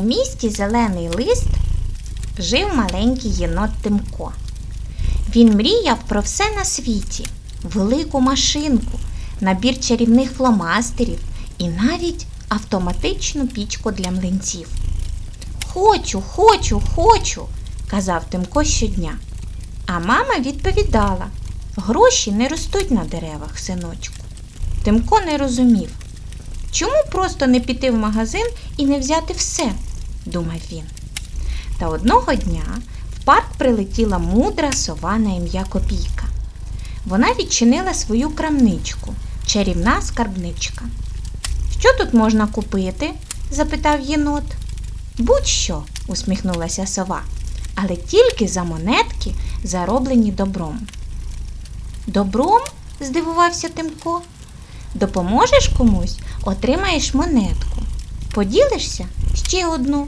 місті зелений лист жив маленький єнот Тимко. Він мріяв про все на світі: велику машинку, набір чарівних фломастерів і навіть автоматичну пічку для млинців. Хочу, хочу, хочу, казав Тимко щодня. А мама відповідала: гроші не ростуть на деревах, синочку. Тимко не розумів. Чому просто не піти в магазин і не взяти все? думав він. Та одного дня в парк прилетіла мудра сова на ім'я Копійка. Вона відчинила свою крамничку, чарівна скарбничка. Що тут можна купити? запитав єнот. Будь-що, усміхнулася сова, але тільки за монетки, зароблені добром. Добром? здивувався Тимко. Допоможеш комусь, отримаєш монетку. Поділишся ще одну.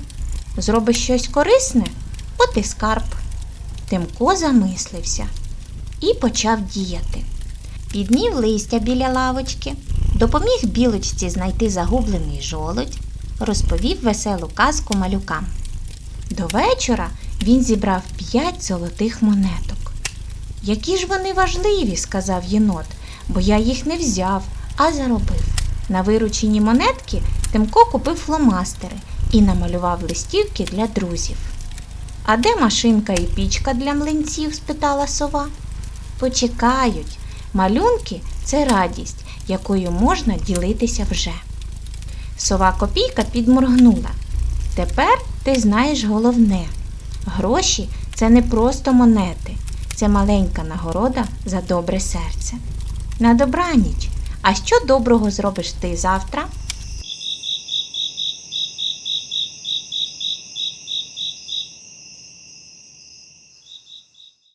Зробиш щось корисне, от і скарб. Тимко замислився і почав діяти. Піднів листя біля лавочки, допоміг білочці знайти загублений жолудь, розповів веселу казку малюкам. До вечора він зібрав п'ять золотих монеток. Які ж вони важливі, сказав єнот, бо я їх не взяв, а заробив. На виручені монетки Тимко купив фломастери і намалював листівки для друзів. А де машинка і пічка для млинців? спитала сова. Почекають. Малюнки це радість, якою можна ділитися вже. Сова копійка підморгнула. Тепер ти знаєш головне. Гроші це не просто монети, це маленька нагорода за добре серце. На добраніч. А що доброго зробиш ти завтра?